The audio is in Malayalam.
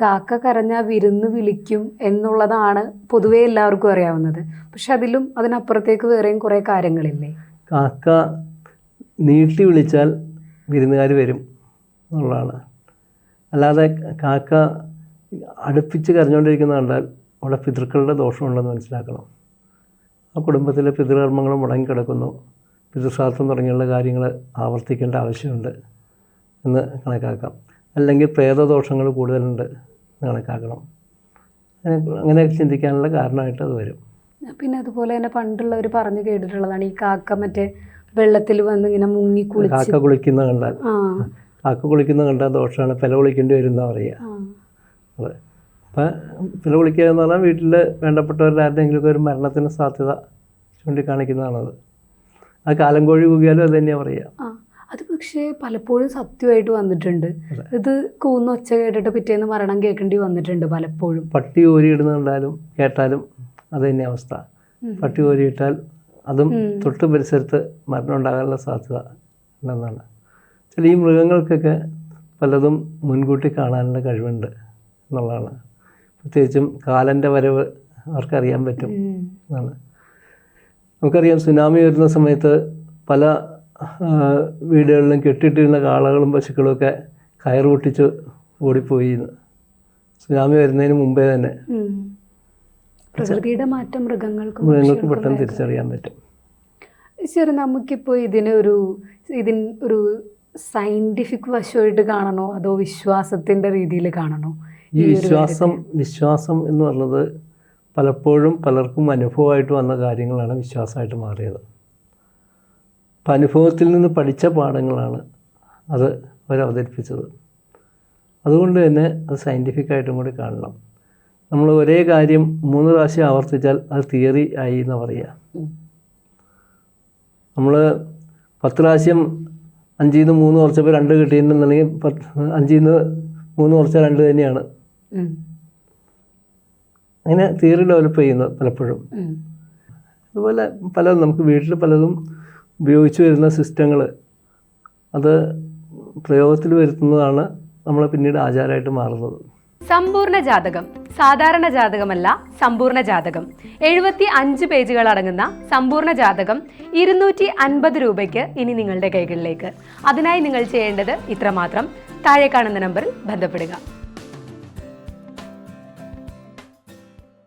കാക്ക കരഞ്ഞ വിരുന്ന് വിളിക്കും എന്നുള്ളതാണ് പൊതുവേ എല്ലാവർക്കും അറിയാവുന്നത്. പക്ഷെ അതിലും അതിനപ്പുറത്തേക്ക് വേറെയും കുറേ കാര്യങ്ങളില്ലേ? കാക്ക നീട്ടി വിളിച്ചാൽ വിരുന്നുകാർ വരും എന്നുള്ളതാണ്. അല്ലാതെ കാക്ക അടുപ്പിച്ച് കരഞ്ഞുകൊണ്ടിരിക്കുന്ന കണ്ടാൽ അവിടെ പിതൃക്കളുടെ ദോഷമുണ്ടെന്ന് മനസ്സിലാക്കണം. ആ കുടുംബത്തിലെ പിതൃകർമ്മങ്ങൾ മുടങ്ങിക്കിടക്കുന്നു. പിതൃസ്വാർത്ഥം തുടങ്ങിയുള്ള കാര്യങ്ങൾ ആവർത്തിക്കേണ്ട ആവശ്യമുണ്ട് എന്ന് കണക്കാക്കാം. അല്ലെങ്കിൽ പ്രേതദോഷങ്ങൾ കൂടുതലുണ്ട്. കണക്കാക്കണം. അങ്ങനെ അങ്ങനെ ചിന്തിക്കാനുള്ള കാരണമായിട്ട് അത് വരും. പിന്നെ അതുപോലെ തന്നെ പണ്ടുള്ളവർ പറഞ്ഞു കേട്ടിട്ടുള്ളതാണ് ഈ കാക്ക മറ്റേ വെള്ളത്തിൽ വന്ന് ഇങ്ങനെ മുങ്ങി കാക്ക കുളിക്കുന്ന കണ്ടാൽ. കാക്ക കുളിക്കുന്ന കണ്ടാൽ ദോഷമാണ്. പില കുളിക്കേണ്ടി വരും എന്നാ പറയുക. അതെ. അപ്പം പില കുളിക്കുക എന്ന് പറഞ്ഞാൽ വീട്ടിൽ വേണ്ടപ്പെട്ടവരുടെ ആരുടെയെങ്കിലുമൊക്കെ ഒരു മരണത്തിന് സാധ്യത ചൂണ്ടിക്കാണിക്കുന്നതാണത്. ആ കാലം കോഴി കൂകിയാലും അത് തന്നെയാണ് പറയുക. അത് പക്ഷേ പലപ്പോഴും സത്യമായിട്ട് വന്നിട്ടുണ്ട്. ഇത് കൂന്ന് ഒച്ച കേട്ടിട്ട് പിറ്റേന്ന് മരണം കേൾക്കേണ്ടി വന്നിട്ടുണ്ട് പലപ്പോഴും. പട്ടി ഓരിയിടുന്ന കണ്ടാലും കേട്ടാലും അത് തന്നെ അവസ്ഥ. പട്ടി ഓരിയിട്ടാൽ അതും. തൊട്ട് പരിസരത്ത് മരണം ഉണ്ടാകാനുള്ള സാധ്യത ഉണ്ടെന്നാണ്. ചില ഈ മൃഗങ്ങൾക്കൊക്കെ പലതും മുൻകൂട്ടി കാണാനുള്ള കഴിവുണ്ട് എന്നുള്ളതാണ്. പ്രത്യേകിച്ചും കാലന്റെ വരവ് അവർക്കറിയാൻ പറ്റും എന്നാണ്. നമുക്കറിയാം സുനാമി വരുന്ന സമയത്ത് പല വീടുകളിലും കെട്ടിട്ടിരുന്ന കാളകളും പശുക്കളും ഒക്കെ കയർ പൊട്ടിച്ച് ഓടിപ്പോയി. സുനാമി വരുന്നതിന് മുമ്പേ തന്നെ. പ്രകൃതിയുടെ മാറ്റം മൃഗങ്ങൾക്ക് മൃഗങ്ങൾക്ക് പെട്ടെന്ന് തിരിച്ചറിയാൻ പറ്റും. ശരി നമുക്കിപ്പോൾ ഇതിനൊരു ഇതിന് ഒരു സയന്റിഫിക് വശമായിട്ട് കാണണോ? അതോ വിശ്വാസത്തിന്റെ രീതിയിൽ കാണണോ? ഈ വിശ്വാസം വിശ്വാസം എന്ന് പറഞ്ഞത് പലപ്പോഴും പലർക്കും അനുഭവമായിട്ട് വന്ന കാര്യങ്ങളാണ് വിശ്വാസമായിട്ട് മാറിയത്. അപ്പം അനുഭവത്തിൽ നിന്ന് പഠിച്ച പാഠങ്ങളാണ് അത് അവർ അവതരിപ്പിച്ചത്. അതുകൊണ്ട് തന്നെ അത് സയന്റിഫിക്കായിട്ടും കൂടി കാണണം. നമ്മൾ ഒരേ കാര്യം മൂന്ന് പ്രാവശ്യം ആവർത്തിച്ചാൽ അത് തിയറി ആയി എന്ന് പറയുക. നമ്മൾ പത്ത് പ്രാവശ്യം അഞ്ചിൽ നിന്ന് മൂന്ന് കുറച്ചപ്പോൾ രണ്ട് കിട്ടിയിട്ടുണ്ടെന്നുണ്ടെങ്കിൽ പത്ത് അഞ്ചിൽ നിന്ന് മൂന്ന് കുറച്ചാൽ രണ്ട് തന്നെയാണ്. അങ്ങനെ തിയറി ഡെവലപ്പ് ചെയ്യുന്നത് പലപ്പോഴും. അതുപോലെ പലതും നമുക്ക് വീട്ടിൽ പലതും ഉപയോഗിച്ച് വരുന്ന സിസ്റ്റങ്ങൾ അത് പ്രയോഗത്തിൽ വരുത്തുന്നതാണ് നമ്മൾ പിന്നീട് ആചാരമായിട്ട് മാറുന്നത്. സമ്പൂർണ ജാതകം സാധാരണ ജാതകമല്ല സമ്പൂർണ ജാതകം. എഴുപത്തി അഞ്ച് പേജുകൾ അടങ്ങുന്ന സമ്പൂർണ ജാതകം ഇരുന്നൂറ്റി അൻപത് രൂപയ്ക്ക് ഇനി നിങ്ങളുടെ കൈകളിലേക്ക്. അതിനായി നിങ്ങൾ ചെയ്യേണ്ടത് ഇത്രമാത്രം. താഴെ കാണുന്ന നമ്പറിൽ ബന്ധപ്പെടുക.